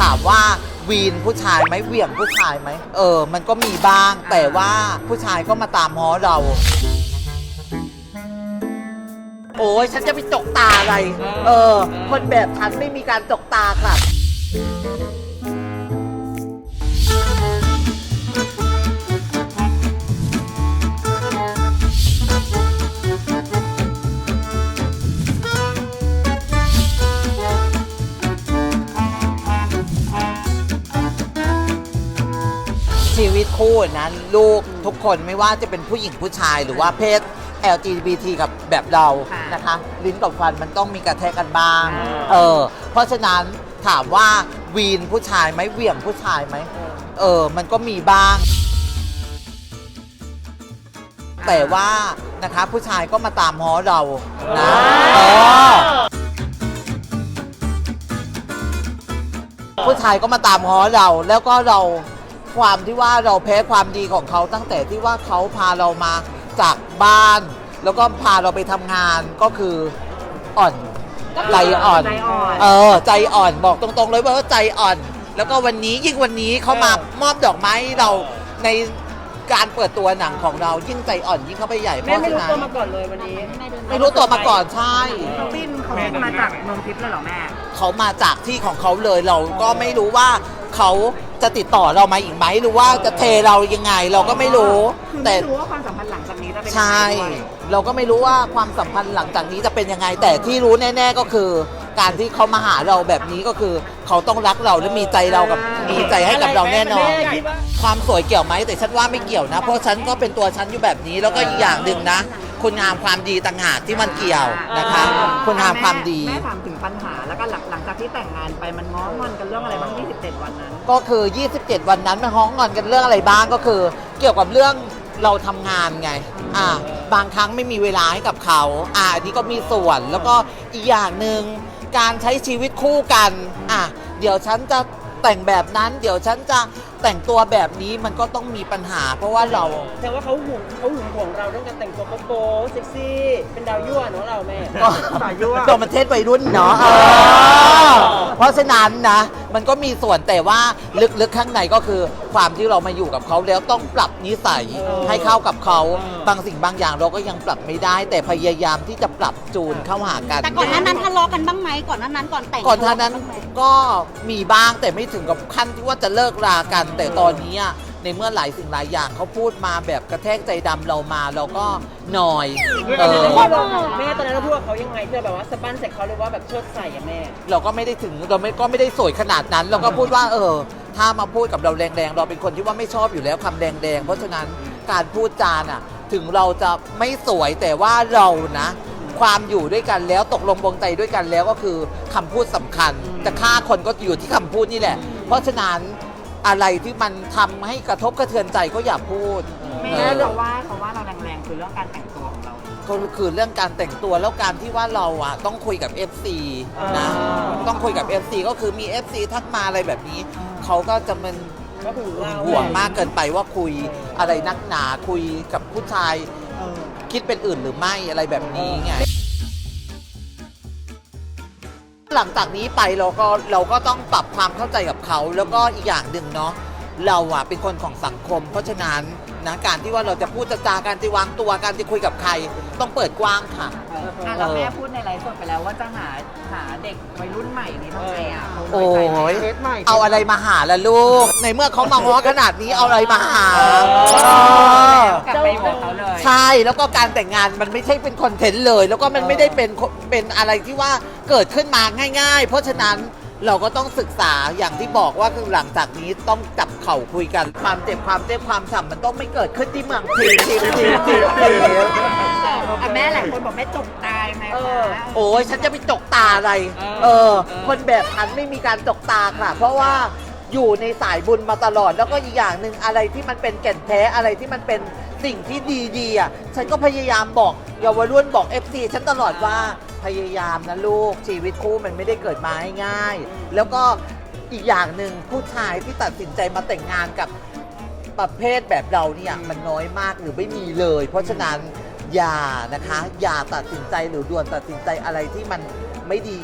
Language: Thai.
ถามว่าวีนผู้ชายไหมเหวี่ยงผู้ชายไหมเออ มันก็มีบ้าง แต่ว่าผู้ชายก็มาตามฮ้อเรา โอ้ยฉันจะไปจกตาอะไร เออ คนแบบฉันไม่มีการจกตาค่ะ ชีวิตคู่นั้นลูกทุกคนไม่ว่าจะเป็นผู้หญิงผู้ชายหรือว่าเพศ LGBT กับแบบเราค่ะนะคะ ลิ้นกับฟันมันต้องมีกระแทกกันบ้าง อ่า เออ เพราะฉะนั้นถามว่าวีนผู้ชายไหมเหวี่ยงผู้ชายไหม เออ มันก็มีบ้าง แต่ว่านะคะผู้ชายก็มาตามฮ้อเรานะเออผู้ชายก็มาตามง้อเราแล้วก็เรา ความที่ว่าเราแพ้ความดีของเขาตั้งแต่ที่ว่าเขาพาเรามาจากบ้าน แล้วก็พาเราไปทำงานก็คืออ่อนใจอ่อนใจอ่อน เออใจอ่อนบอกตรงๆเลยว่าใจอ่อน แล้วก็วันนี้ยิ่งวันนี้เขามามอบดอกไม้ให้เราในการเปิดตัวหนังของเรายิ่งใจอ่อนยิ่งเข้าไปใหญ่เพแม่ราะไม่ฉะรู้นั้นตัวมาก่อนเลยวันนี้ ไม่รู้ตัวมาก่อนใช่ เขาบินเขาบินมาจากเมืองทิพย์เลยเหรอแม่ เขามาจากที่ของเขาเลยเราก็ไม่รู้ว่าเขา จะติดต่อเรามาอีกไหมหรือว่าจะเทเรายังไงเราก็ไม่รู้ คือแต่ไม่รู้ว่าความสัมพันธ์หลังจากนี้จะเป็นยังไงใช่ ด้วยเราก็ไม่รู้ว่าความสัมพันธ์หลังจากนี้จะเป็นยังไง แต่ที่รู้แน่ ๆก็คือ การที่เขามาหาเราแบบนี้ก็คือ เขาต้องรักเราและมีใจเรากับมีใจให้กับเราแน่นอนแม่คิดว่าความสวยเกี่ยวไหมแต่ฉันว่าไม่เกี่ยวนะ เพราะฉันก็เป็นตัวฉันอยู่แบบนี้แล้วก็อีกอย่างหนึ่งนะ คุณงามความดีต่างหากที่มันเกี่ยวนะคะ คุณงามความดี แม่ถามถึงปัญหา จากที่แต่งงานไปมันง้องอนกันเรื่องอะไรบ้าง 27 วันนั้น ก็คือ 27 วันนั้นมันฮ้องงอนกันเรื่องอะไรบ้างก็คือ เกี่ยวกับเรื่องเราทำงานไง อ่า บางครั้งไม่มีเวลาให้กับเขา อ่าอันนี้ก็มีส่วน แล้วก็อีกอย่างหนึ่งการใช้ชีวิตคู่กัน อะ เดี๋ยวฉันจะแต่งแบบนั้น เดี๋ยวฉันจะ แต่งตัวแบบนี้มันก็ต้องมีปัญหา เพราะว่าเราแต่ว่าเขาห่วงเขาหึงห่วงเราเรื่องการแต่งตัวโป๊ะๆเซ็กซี่ เป็นดาวยั่วเนาะเราแม่สายยั่ว ตัวมันเทศวัยรุ่นเนาะเออเพราะฉะนั้นนะ มันก็มีส่วนแต่ว่าลึกๆข้างในก็คือความที่เรามาอยู่กับเขาแล้วต้องปรับนิสัยเออให้เข้ากับเขาเออบางสิ่งบางอย่างเราก็ยังปรับไม่ได้ แต่พยายามที่จะปรับจูนเข้าหากัน แต่ก่อนหน้านั้นทะเลาะกันบ้างไหมก่อนหน้านั้นก่อนแต่งก่อนท่านั้นทะเลาะบ้างไหมก็มีบ้างแต่ไม่ถึงกับขั้นที่ว่าจะเลิกรากันแต่ตอนนี้อะในเมื่อหลายสิ่งหลายอย่างเขาพูดมาแบบกระแทกใจดำเรามาเราก็หน่อยเออ แม่ตอนนั้นเราพูดกับเขายังไงเธอแบบว่าสะบั้นใส่เขาหรือว่าแบบเชิดใส่อะแม่ เราก็ไม่ได้ถึงเราไม่ก็ไม่ได้สวยขนาดนั้น เราก็พูดว่า เออ ถ้ามาพูดกับเราแรงๆ เราเป็นคนที่ว่าไม่ชอบอยู่แล้วคำแดงๆ เพราะฉะนั้นการพูดจาน่ะ ถึงเราจะไม่สวยแต่ว่าเรานะ ความอยู่ด้วยกันแล้วตกลงบงใจด้วยกันแล้วก็คือคำพูดสำคัญ จะฆ่าคนก็อยู่ที่คำพูดนี่แหละ เพราะฉะนั้น อะไรที่มันทำให้กระทบกระเทือนใจก็อย่าพูดไม่เอแน่อเราว่าเขาว่าเราแรงๆคือเรื่องการแต่งตัวของเรา ก็คือเรื่องการแต่งตัวแล้วการที่ว่าเราอะต้องคุยกับ FC นะอ่า ต้องคุยกับ FC ก็คือมี FC ทักมาอะไรแบบนี้ เขาก็จะมันก็หึงเราห่วงมากเกินไปว่าคุยอะไรนักหนาคุยกับผู้ชาย เออ คิดเป็นอื่นหรือไม่อะไรแบบนี้ไง หลังจากนี้ไปเราก็เราก็ต้องปรับความเข้าใจกับเขาแล้วก็อีกอย่างหนึ่งเนาะ เราอะเป็นคนของสังคม เพราะฉะนั้นนะการที่ว่าเราจะพูดจะจาการที่วางตัวการที่คุยกับใคร ต้องเปิดกว้างค่ะ อะแล้วแม่พูดในไลฟ์สดไปแล้วว่าจะหาหาเด็กวัยรุ่นใหม่นี่ทำไงอะเขาโอ้น้ใจไหม ยเอาอะไรมาหาล่ะลูก ในเมื่อเขามาง้อขนาดนี้เอาอะไรมาหาเออ กลับไปบอกเขาเลย ใช่แล้วก็การแต่งงานมันไม่ใช่เป็นคอนเทนต์เลย แล้วก็มันไม่ได้เป็นเป็นอะไรที่ว่าเกิดขึ้นมาง่าย ๆ เพราะฉะนั้น เราก็ต้องศึกษาอย่างที่บอกว่าคือหลังจากนี้ต้องจับเข่าคุยกัน ความเจ็บความเจ็บความฉ่ำมันต้องไม่เกิดขึ้นที่เมืองทีทีทีทีทีอะแม่หลายคนบอกแม่จกตายไหมเอคะอโอ้ยฉันจะไปจกตาอะไรเออเออเออ คนแบบฉันไม่มีการจกตาค่ะ เพราะว่าอยู่ในสายบุญมาตลอด แล้วก็อีกอย่างหนึ่งอะไรที่มันเป็นแก่นแท้อะไรที่มันเป็นสิ่งที่ดีๆอะฉันก็พยายามบอกเยาวรุ่นบอก FC ฉันตลอดว่า พยายามนะลูกชีวิตคู่มันไม่ได้เกิดมาง่ายๆแล้วก็อีกอย่างหนึ่งผู้ชายที่ตัดสินใจมาแต่งงานกับประเภทแบบเราเนี่ยมันน้อยมากหรือไม่มีเลย เพราะฉะนั้นอย่านะคะ อย่าตัดสินใจหรือด่วนตัดสินใจอะไรที่มันไม่ดี